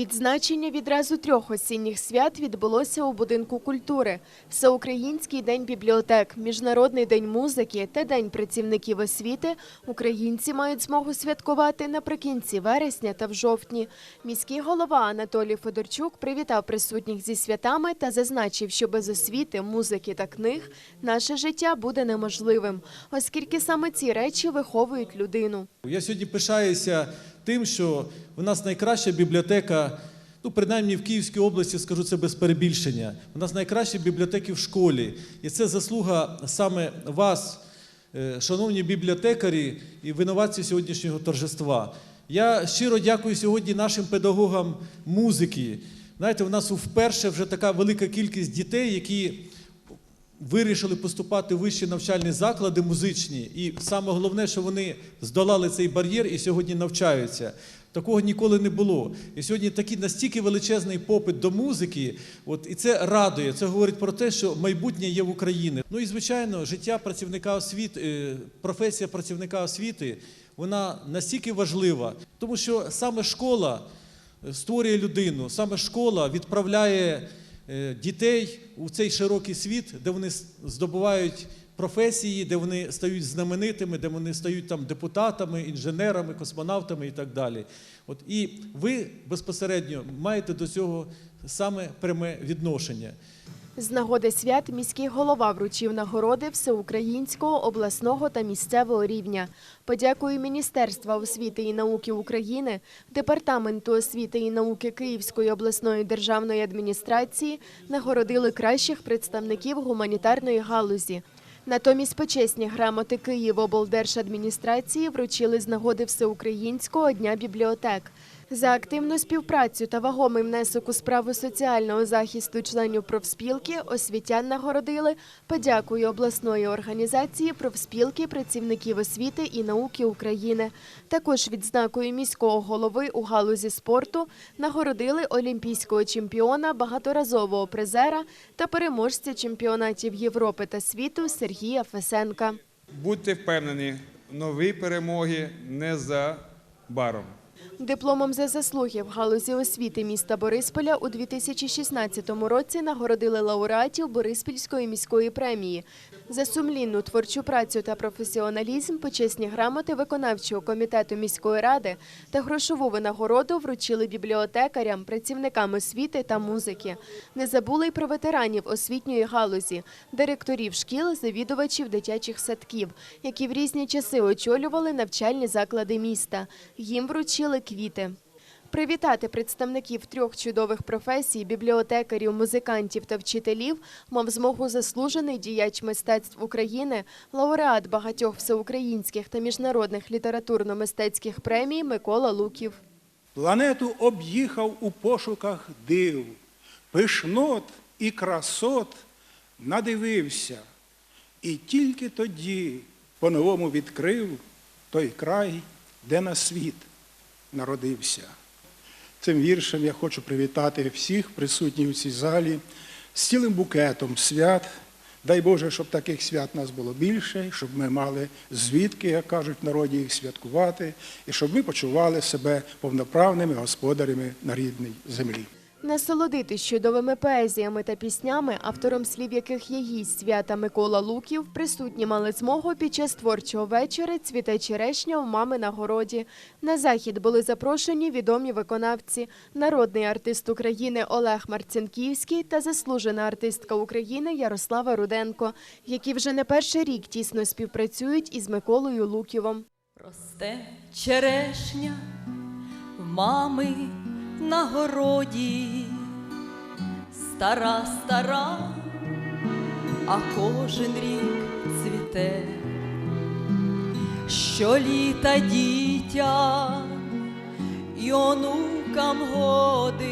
Відзначення відразу трьох осінніх свят відбулося у будинку культури: Всеукраїнський день бібліотек, Міжнародний день музики та День працівників освіти. Українці мають змогу святкувати наприкінці вересня та в жовтні. Міський голова Анатолій Федорчук привітав присутніх зі святами та зазначив, що без освіти, музики та книг наше життя буде неможливим, оскільки саме ці речі виховують людину. Я сьогодні пишаюся тим, що в нас найкраща бібліотека, ну принаймні в Київській області, скажу це без перебільшення. У нас найкращі бібліотеки в школі. І це заслуга саме вас, е, шановні бібліотекарі і винуватці сьогоднішнього торжества. Я щиро дякую сьогодні нашим педагогам музики. Знаєте, у нас вперше вже така велика кількість дітей, які вирішили поступати в вищі навчальні заклади музичні, і саме головне, що вони здолали цей бар'єр і сьогодні навчаються. Такого ніколи не було. І сьогодні такий настільки величезний попит до музики, от і це радує. Це говорить про те, що майбутнє є в Україні. Ну і звичайно, життя працівника освіти, е, професія працівника освіти, вона настільки важлива, тому що саме школа е, створює людину, саме школа відправляє дітей у цей широкий світ, де вони здобувають професії, де вони стають знаменитими, де вони стають там депутатами, інженерами, космонавтами і так далі. От і ви безпосередньо маєте до цього саме пряме відношення. З нагоди свят міський голова вручив нагороди всеукраїнського, обласного та місцевого рівня. Подякою Міністерства освіти і науки України, Департаменту освіти і науки Київської обласної державної адміністрації нагородили кращих представників гуманітарної галузі. Натомість почесні грамоти Київоблдержадміністрації вручили з нагоди Всеукраїнського дня бібліотек. За активну співпрацю та вагомий внесок у справу соціального захисту членів профспілки освітян нагородили подякою обласної організації профспілки працівників освіти і науки України. Також відзнакою міського голови у галузі спорту нагородили олімпійського чемпіона, багаторазового призера та переможця чемпіонатів Європи та світу Сергія Фесенка. Будьте впевнені, нові перемоги не за баром. Дипломом за заслуги в галузі освіти міста Борисполя у 2016 році нагородили лауреатів Бориспільської міської премії. За сумлінну творчу працю та професіоналізм почесні грамоти виконавчого комітету міської ради та грошову винагороду вручили бібліотекарям, працівникам освіти та музики. Не забули й про ветеранів освітньої галузі, директорів шкіл, завідувачів дитячих садків, які в різні часи очолювали навчальні заклади міста. Їм вручили квіти. Привітати представників трьох чудових професій бібліотекарів, музикантів та вчителів мав змогу заслужений діяч мистецтв України, лауреат багатьох всеукраїнських та міжнародних літературно-мистецьких премій Микола Луків. Планету об'їхав у пошуках див, пишнот і красот надивився, і тільки тоді по-новому відкрив той край, де на світ народився. Цим віршем я хочу привітати всіх присутніх у цій залі з цілим букетом свят. Дай Боже, щоб таких свят нас було більше, щоб ми мали звідки, як кажуть в народі, їх святкувати, і щоб ми почували себе повноправними господарями на рідній землі. Насолодитись чудовими поезіями та піснями, автором слів яких є гість свята Микола Луків, присутні мали змогу під час творчого вечора цвіте черешня у мами на городі. На захід були запрошені відомі виконавці, народний артист України Олег Марцинківський та заслужена артистка України Ярослава Руденко, які вже не перший рік тісно співпрацюють із Миколою Луківом. Росте черешня мами на городі, стара, стара, а кожен рік цвіте, щоліта дітя і онукам годить,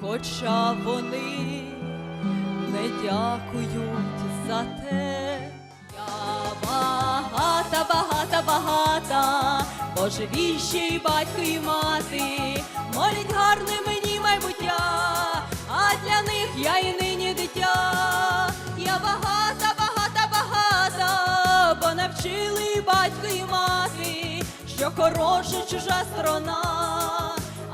хоча вони не дякують за те. Я багата, багата, багата, Боже і батько і мати, молять гарне мені майбуття, а для них я і нині дитя. Я багата, багата, багата, бо навчили і батько і мати, що хороша чужа сторона,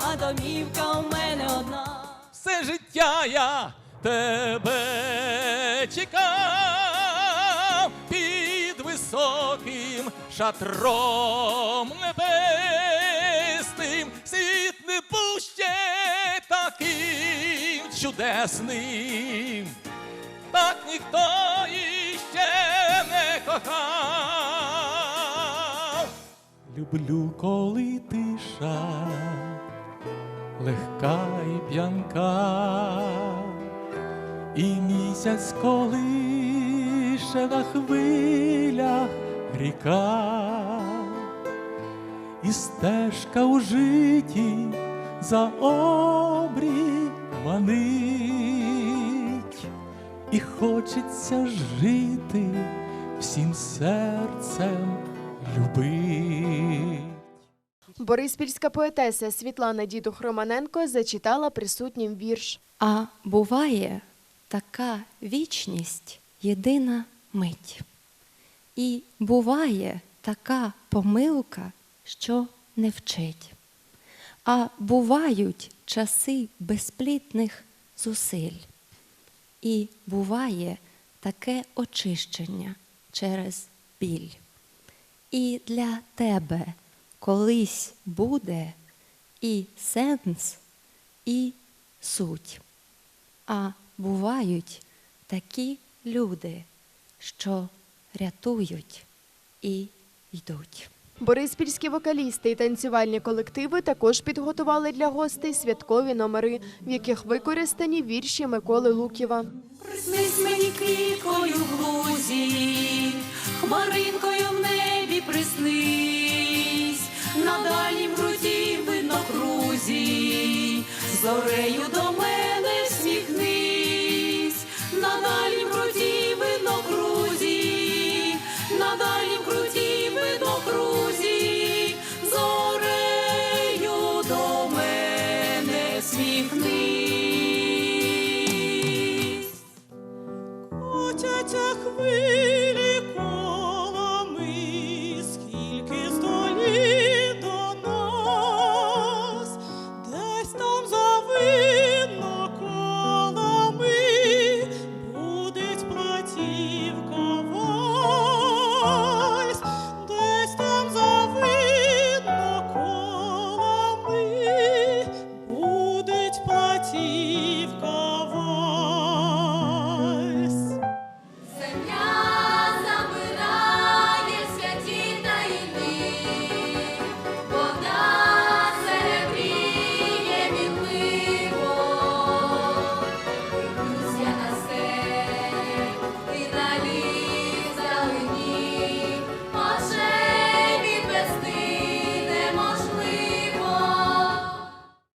а домівка у мене одна. все життя я тебе чекав шатром небесним. Світ не був ще таким чудесним, так ніхто іще не кохав. Люблю, коли тиша легка і п'янка, і місяць колише на хвилях ріка, і стежка у житті за обрій манить, і хочеться жити всім серцем любить. Бориспільська поетеса Світлана Дідух Романенко зачитала присутнім вірш. А буває така вічність єдина мить. І буває така помилка, що не вчить. А бувають часи безплітних зусиль. І буває таке очищення через біль. І для тебе колись буде і сенс, і суть. А бувають такі люди, що рятують і йдуть. Бориспільські вокалісти і танцювальні колективи також підготували для гостей святкові номери, в яких використані вірші Миколи Луківа. Приснись мені квіткою в лузі, хмаринкою в небі приснись, на дальнім груді видно крузі, зорею до мене Котяться хвилі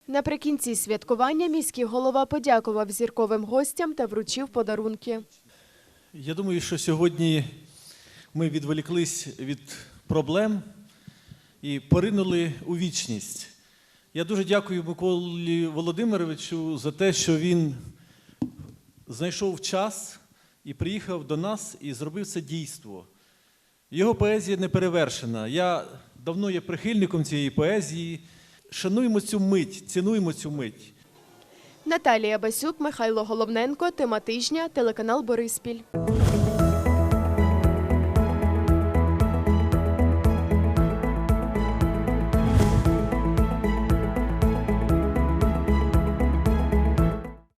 Наприкінці святкування міський голова подякував зірковим гостям та вручив подарунки. Я думаю, що сьогодні ми відволіклись від проблем і поринули у вічність. Я дуже дякую Миколі Володимировичу за те, що він знайшов час і приїхав до нас і зробив це дійство. Його поезія не перевершена. Я давно є прихильником цієї поезії. Шануємо цю мить, цінуємо цю мить. Наталія Басюк, Михайло Головненко, тема тижня, телеканал Бориспіль.